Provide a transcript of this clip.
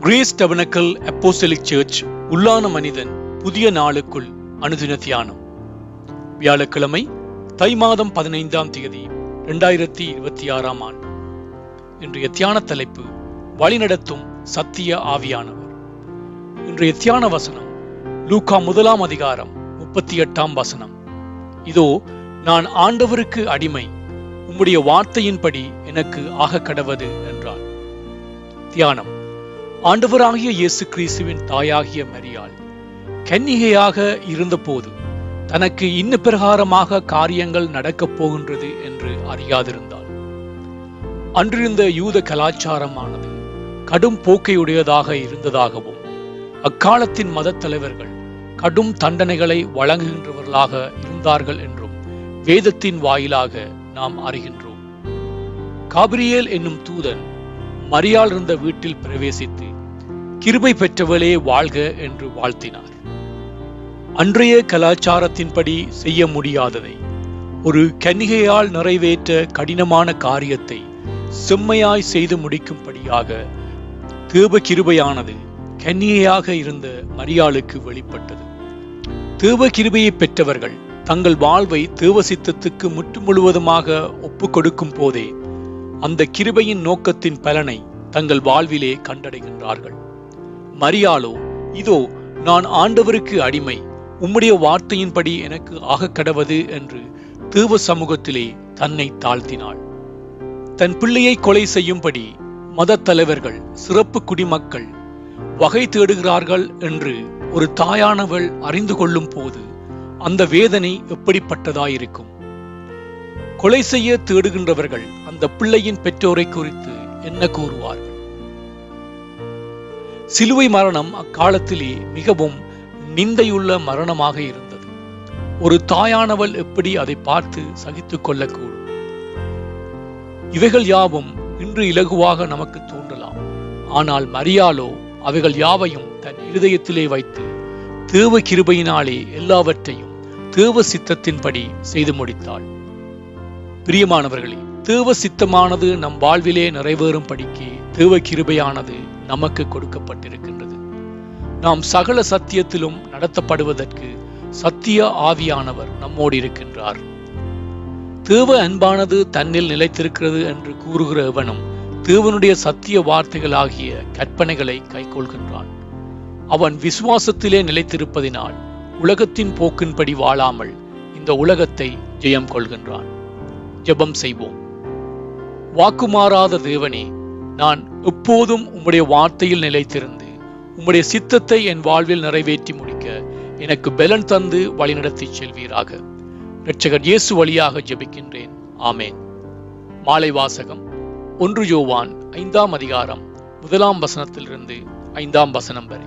Grace டெபனக்கல் அப்போசலிக் search உள்ளான மனிதன் புதிய நாளுக்குள் அனுதின தியானம். வியாழக்கிழமை தை மாதம் பதினைந்தாம் தேதி இரண்டாயிரத்தி இருபத்தி ஆறாம் ஆண்டு. இன்றைய தியான தலைப்பு வழிநடத்தும் சத்திய ஆவியானவர். இன்றைய தியான வசனம் லூகா முதலாம் அதிகாரம் முப்பத்தி எட்டாம் வசனம். இதோ நான் ஆண்டவருக்கு அடிமை உம்முடைய வார்த்தையின்படி எனக்கு ஆக கடவது என்றார் தியானம். ஆண்டவராகிய இயேசு கிறிஸ்துவின் தாயாகிய மரியாள் கன்னிகையாக இருந்தபோது தனக்கு இன்ன பிரகாரமாக காரியங்கள் நடக்கப் போகின்றது என்று அறியாதிருந்தாள். அன்றிருந்த யூத கலாச்சாரமானது கடும் போக்கையுடையதாக இருந்ததாகவும் அக்காலத்தின் மத தலைவர்கள் கடும் தண்டனைகளை வழங்குகின்றவர்களாக இருந்தார்கள் என்றும் வேதத்தின் வாயிலாக நாம் அறிகின்றோம். காபிரியேல் என்னும் தூதன் மரியாள் இருந்த வீட்டில் பிரவேசித்து கிருபை பெற்றவளே வாழ்க என்று வாழ்த்தினார். அன்றைய கலாச்சாரத்தின்படி செய்ய முடியாததை ஒரு கன்னிகையால் நிறைவேற்ற கடினமான காரியத்தை செம்மையாய் செய்து முடிக்கும்படியாக தேவ கிருபையானது கன்னிகையாக இருந்த மரியாளுக்கு வெளிப்பட்டது. தேவ கிருபையை பெற்றவர்கள் தங்கள் வாழ்வை தேவ சித்தத்துக்கு முற்று முழுவதுமாக ஒப்பு கொடுக்கும் போதே அந்த கிருபையின் நோக்கத்தின் பலனை தங்கள் வாழ்விலே கண்டடைகின்றார்கள். மரியாளோ இதோ நான் ஆண்டவருக்கு அடிமை. உம்முடைய வார்த்தையின்படி எனக்கு ஆக கடவது என்று தேவ சமூகத்திலே தன்னை தாழ்த்தினாள். தன் பிள்ளையை கொலை செய்யும்படி மத தலைவர்கள் சிறப்பு குடிமக்கள் வகை தேடுகிறார்கள் என்று ஒரு தாயானவள் அறிந்து கொள்ளும் போது அந்த வேதனை எப்படிப்பட்டதாயிருக்கும்? கொலை செய்ய தேடுகின்றவர்கள் அந்த பிள்ளையின் பெற்றோரை குறித்து என்ன கூறுவார்கள்? சிலுவை மரணம் அக்காலத்திலே மிகவும் நிந்தையுள்ள மரணமாக இருந்தது. ஒரு தாயானவள் எப்படி அதை பார்த்து சகித்துக் கொள்ளக்கூடும்? இவைகள் யாவும் இன்று இலகுவாக நமக்கு தோன்றலாம். ஆனால் மரியாலோ அவைகள் யாவையும் தன் இருதயத்திலே வைத்து தேவ கிருபையினாலே எல்லாவற்றையும் தேவ சித்தத்தின்படி செய்து முடித்தாள். பிரியமானவர்களே தேவ சித்தமானது நம் வாழ்விலே நிறைவேறும் படிக்கு தேவ கிருபையானது நமக்கு கொடுக்கப்பட்டிருக்கின்றது. நாம் சகல சத்தியத்திலும் நடத்தப்படுவதற்கு சத்திய ஆவியானவர் நம்மோடு இருக்கின்றார். தேவ அன்பானது தன்னில் நிலைத்திருக்கிறது என்று கூறுகிற எவனும் தேவனுடைய சத்திய வார்த்தைகளாகிய கற்பனைகளை கைக்கொள்கின்றான். அவன் விசுவாசத்திலே நிலைத்திருப்பதினால் உலகத்தின் போக்கின்படி வாழாமல் இந்த உலகத்தை ஜெயம் கொள்கின்றான். ஜெபம் செய்வோம். வாக்குமாறாத தேவனே நான் எப்போதும் உம்முடைய வார்த்தையில் நிலைத்திருந்து உம்முடைய சித்தத்தை என் வாழ்வில் நிறைவேற்றி முடிக்க எனக்கு பலன் தந்து வழிநடத்தி செல்வீராக. இரட்சகர் இயேசு வழியாக ஜெபிக்கின்றேன். ஆமேன். மாலை வாசகம். ஒன்று யோவான் ஐந்தாம் அதிகாரம் முதலாம் வசனத்திலிருந்து ஐந்தாம் வசனம் வரை.